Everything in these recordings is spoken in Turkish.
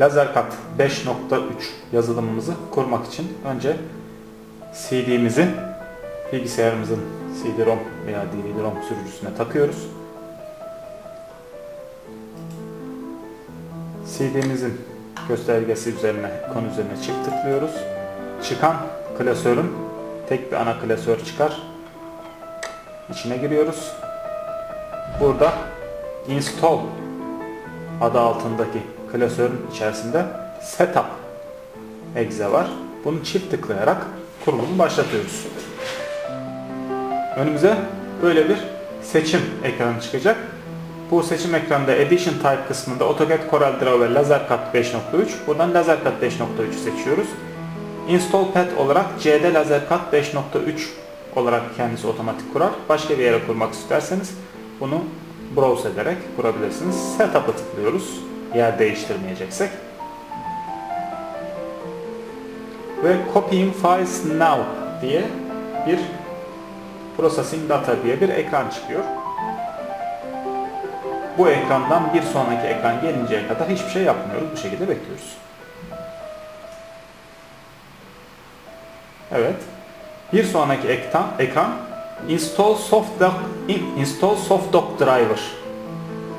LaserCut 5.3 yazılımımızı kurmak için önce CD'mizi bilgisayarımızın CD-ROM veya DVD-ROM sürücüsüne takıyoruz. CD'mizin göstergesi üzerine, konu üzerine çift tıklıyoruz. Çıkan klasörün tek bir ana klasör çıkar. İçine giriyoruz. Burada install adı altındaki klasörün içerisinde setup exe var. Bunu çift tıklayarak kurulumu başlatıyoruz. Önümüze böyle bir seçim ekranı çıkacak. Bu seçim ekranında Edition Type kısmında AutoCAD Corel Draw ve LaserCut 5.3. Buradan LaserCut 5.3 seçiyoruz. Install Path olarak CD LaserCut 5.3 olarak kendisi otomatik kurar. Başka bir yere kurmak isterseniz bunu browse ederek kurabilirsiniz. Setup'a tıklıyoruz. Yer değiştirmeyeceksek. Ve Copying Files Now diye bir Processing Data diye bir ekran çıkıyor. Bu ekrandan bir sonraki ekran gelinceye kadar hiçbir şey yapmıyoruz. Bu şekilde bekliyoruz. Evet. Bir sonraki ekran, ekran Install Soft Dock, Install Soft Dock Driver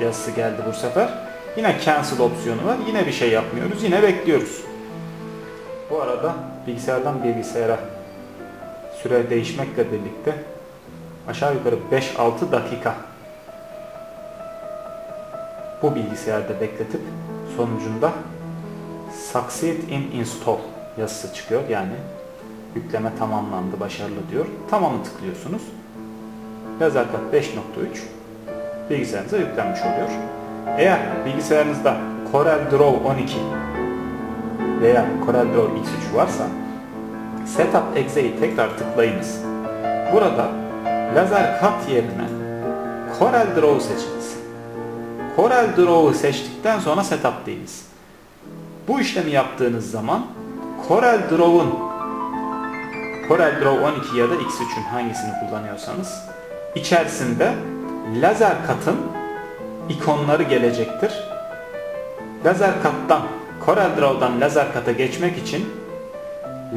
yazısı geldi bu sefer. Yine Cancel opsiyonu var. Yine bir şey yapmıyoruz. Yine bekliyoruz. Bu arada bilgisayardan bilgisayara süre değişmekle birlikte aşağı yukarı 5-6 dakika bu bilgisayarda bekletip sonucunda Succeed in Install yazısı çıkıyor. Yani yükleme tamamlandı, başarılı diyor. Tamamı tıklıyorsunuz. LaserCut 5.3 bilgisayarınıza yüklenmiş oluyor. Eğer bilgisayarınızda Corel Draw 12 veya Corel Draw X3 varsa Setup Exe'yi tekrar tıklayınız. Burada LaserCut yerine Corel Draw seçiniz. Corel Draw'u seçtikten sonra Setup deyiniz. Bu işlemi yaptığınız zaman Corel Draw'un Corel Draw 12 ya da X3'ün hangisini kullanıyorsanız içerisinde LaserCut'ın ikonları gelecektir. LaserCut'tan Corel Draw'dan LaserCut'a geçmek için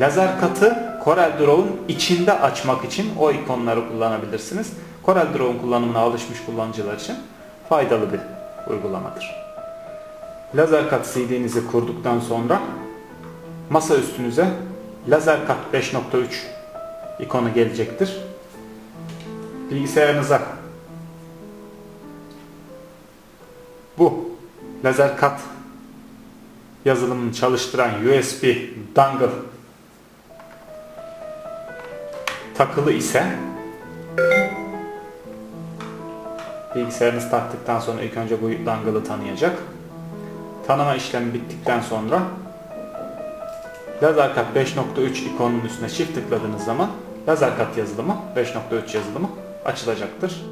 LaserCut'ı Corel Draw'un içinde açmak için o ikonları kullanabilirsiniz. Corel Draw'un kullanımına alışmış kullanıcılar için faydalı bir uygulamadır. LaserCut CD'nizi kurduktan sonra masa üstünüze LaserCut 5.3 ikonu gelecektir. Bilgisayarınıza bu LaserCut yazılımını çalıştıran USB dongle takılı ise bilgisayarınız taktıktan sonra ilk önce bu dongle'ı tanıyacak. Tanıma işlemi bittikten sonra LaserCut 5.3 ikonunun üstüne çift tıkladığınız zaman LaserCut yazılımı 5.3 yazılımı açılacaktır.